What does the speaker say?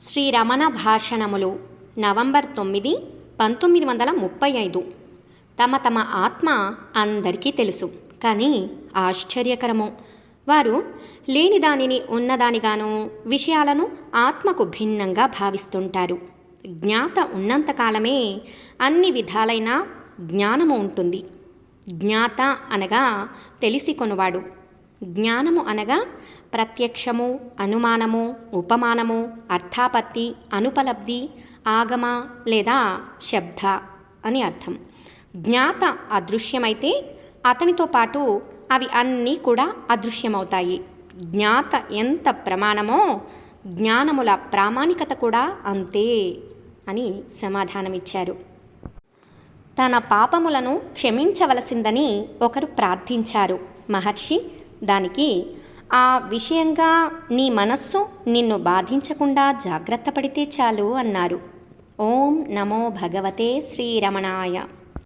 Shri Ramana భాషణములు November తొమ్మిది పంతొమ్మిది వందల ముప్పై ఐదు. తమ తమ ఆత్మ అందరికీ తెలుసు కానీ ఆశ్చర్యకరము. వారు లేని దానిని ఉన్నదానిగాను విషయాలను ఆత్మకు భిన్నంగా భావిస్తుంటారు. జ్ఞాత ఉన్నంతకాలమే అన్ని విధాలైన జ్ఞానము ఉంటుంది. జ్ఞాత అనగా తెలిసి కొనువాడు. జ్ఞానము అనగా ప్రత్యక్షము అనుమానము ఉపమానము అర్థాపత్తి అనుపలబ్ధి ఆగమ లేదా శబ్ద అని అర్థం. జ్ఞాత అదృశ్యమైతే అతనితో పాటు అవి అన్నీ కూడా అదృశ్యమవుతాయి. జ్ఞాత ఎంత ప్రమాణమో జ్ఞానముల ప్రామాణికత కూడా అంతే అని సమాధానమిచ్చారు. తన పాపములను క్షమించవలసిందని ఒకరు ప్రార్థించారు. మహర్షి దానికి ఆ విషయంగా నీ మనస్సు నిన్ను బాధించకుండా జాగ్రత్త పడితే చాలు అన్నారు. ఓం నమో భగవతే శ్రీరమణాయ.